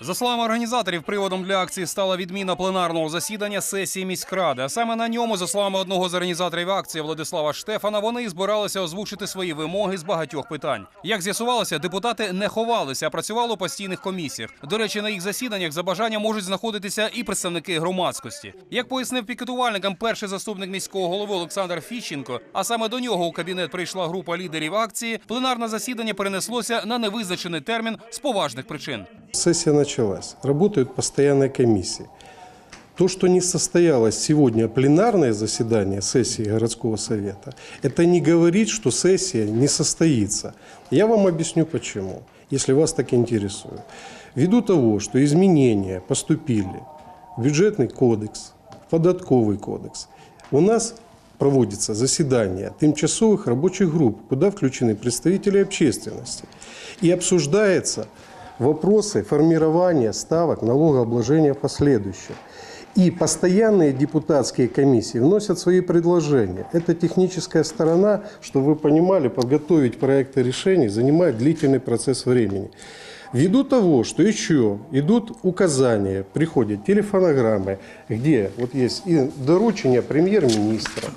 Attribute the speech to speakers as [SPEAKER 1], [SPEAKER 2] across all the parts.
[SPEAKER 1] За словами організаторів, приводом для акції стала відміна пленарного засідання сесії міськради. А саме на ньому, за словами одного з організаторів акції Владислава Штефана, вони збиралися озвучити свої вимоги з багатьох питань. Як з'ясувалося, депутати не ховалися, а працювали у постійних комісіях. До речі, на їх засіданнях за бажанням можуть знаходитися і представники громадськості. Як пояснив пікетувальникам перший заступник міського голови Олександр Фіщенко, а саме до нього у кабінет прийшла група лідерів акції, пленарне засідання перенеслося на невизначений термін з поважних причин.
[SPEAKER 2] Сессия началась. Работают постоянные комиссии. То, что не состоялось сегодня пленарное заседание сессии городского совета, это не говорит, что сессия не состоится. Я вам объясню почему, если вас так интересует. Ввиду того, что изменения поступили в бюджетный кодекс, в податковый кодекс, у нас проводится заседание тимчасовых рабочих групп, куда включены представители общественности. И обсуждается вопросы формирования ставок налогообложения в последующем. И постоянные депутатские комиссии вносят свои предложения. Это техническая сторона, чтобы вы понимали, подготовить проекты решений занимает длительный процесс времени. Ввиду того, что еще идут указания, приходят телефонограммы, где вот есть и доручение премьер-министра,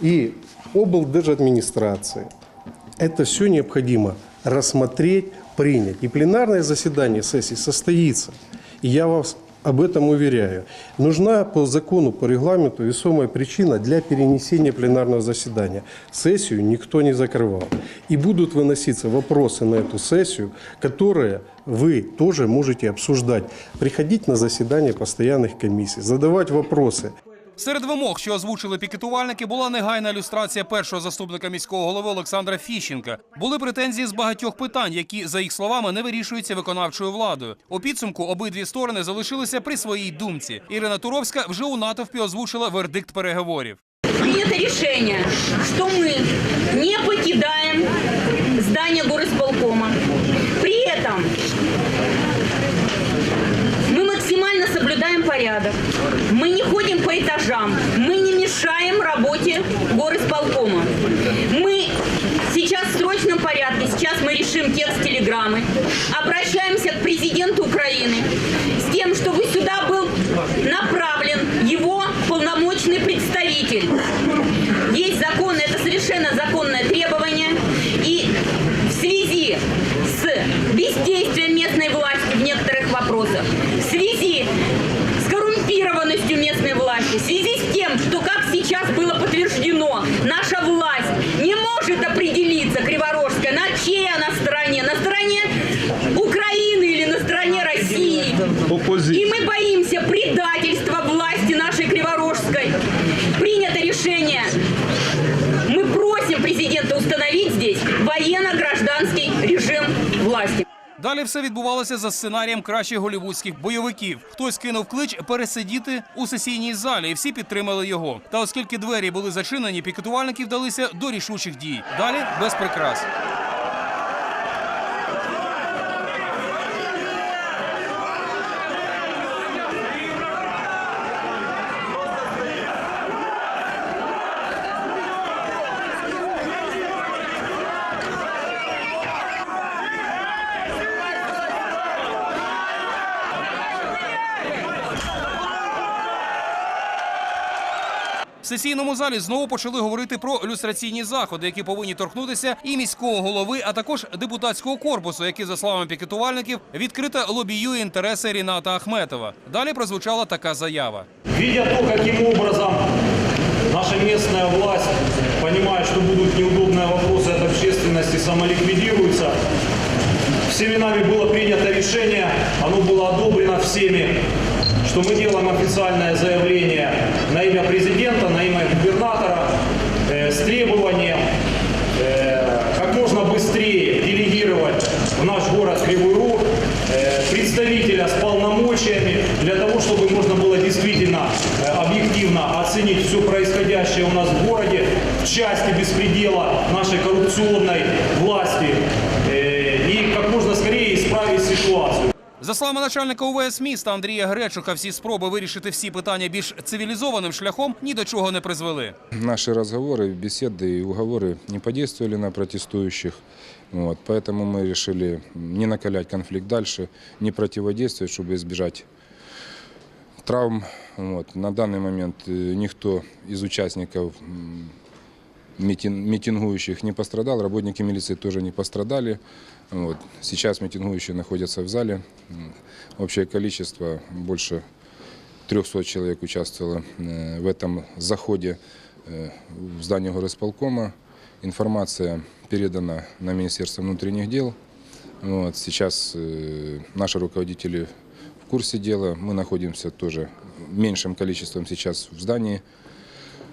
[SPEAKER 2] и облдержадминистрации. Это все необходимо рассмотреть, принять. И пленарное заседание сессии состоится. И я вас об этом уверяю. Нужна по закону, по регламенту весомая причина для перенесения пленарного заседания. Сессию никто не закрывал. И будут выноситься вопросы на эту сессию, которые вы тоже можете обсуждать. Приходить на заседание постоянных комиссий, задавать вопросы.
[SPEAKER 1] Серед вимог, що озвучили пікетувальники, була негайна ілюстрація першого заступника міського голови Олександра Фіщенка. Були претензії з багатьох питань, які, за їх словами, не вирішуються виконавчою владою. У підсумку обидві сторони залишилися при своїй думці. Ірина Туровська вже у натовпі озвучила вердикт переговорів.
[SPEAKER 3] принято решение, что мы не покидаем здание горосполкома. Мы решим текст телеграммы, обращаемся к президенту Украины с тем, чтобы сюда был направлен его полномочный представитель. Есть закон, это совершенно законное требование. И в связи с бездействием местной власти в некоторых вопросах, в связи с коррумпированностью местной власти, в связи с России. И мы боимся предательства власти нашей Криворожской. Принято решение. Мы просим президента установить здесь военно-гражданский режим власти.
[SPEAKER 1] Далі все відбувалося за сценарієм кращих голівудських бойовиків. Хтось кинув клич пересидіти у сесійній залі, і всі підтримали його. Та оскільки двері були зачинені, пікетувальники вдалися до рішучих дій. Далі без прикрас. сесійному залі знову почали говорити про люстраційні заходи, які повинні торкнутися і міського голови, а також депутатського корпусу, який, за словами пікетувальників, відкрито лобіює інтереси Ріната Ахметова. Далі прозвучала така заява.
[SPEAKER 4] Видя то, каким образом наша местная власть понимает, что будут неудобные вопросы от общественности, самоликвидируются, всеми нами было принято решение, оно было одобрено всеми, что мы делаем официальное заявление на имя президента, на имя губернатора э, с требованием э, как можно быстрее делегировать в наш город Кривой Рог э, представителя с полномочиями для того, чтобы можно было действительно э, объективно оценить все происходящее у нас в городе в части беспредела нашей коррупционной власти
[SPEAKER 1] За словами начальника УВС міста Андрія Гречука, всі спроби вирішити всі питання більш цивілізованим шляхом ні до чого не призвели.
[SPEAKER 5] Наши разговоры, беседы и уговоры не подействовали на протестующих. Вот, поэтому мы решили не накалять конфликт дальше, не противодействовать, чтобы избежать травм. Вот. На данный момент э, никто из участников м, митин- митингующих не пострадал, работники милиции тоже не пострадали. Вот. Сейчас митингующие находятся в зале. Общее количество больше 300 человек участвовало э, в этом заходе э, в здание горосполкома. Информация передана на Министерство внутренних дел. Вот, сейчас э, наши руководители в курсе дела. Мы находимся тоже меньшим количеством сейчас в здании.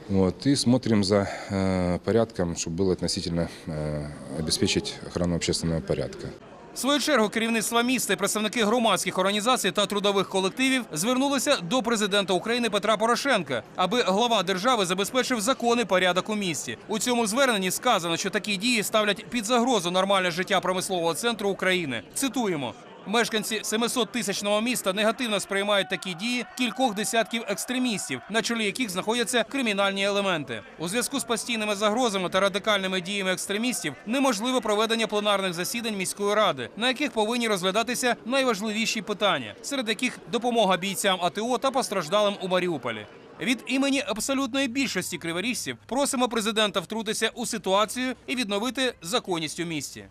[SPEAKER 5] Вот, и смотрим за э, порядком, чтобы было относительно э, обеспечить охрану общественного порядка.
[SPEAKER 1] В свою чергу керівництво міста і представники громадських організацій та трудових колективів звернулися до президента України Петра Порошенка, аби глава держави забезпечив законний порядок у місті. У цьому зверненні сказано, що такі дії ставлять під загрозу нормальне життя промислового центру України. Цитуємо. Мешканці 700-тисячного міста негативно сприймають такі дії кількох десятків екстремістів, на чолі яких знаходяться кримінальні елементи. У зв'язку з постійними загрозами та радикальними діями екстремістів неможливо проведення пленарних засідань міської ради, на яких повинні розглядатися найважливіші питання, серед яких допомога бійцям АТО та постраждалим у Маріуполі. Від імені абсолютної більшості криворіжців просимо президента втрутитися у ситуацію і відновити законність у місті.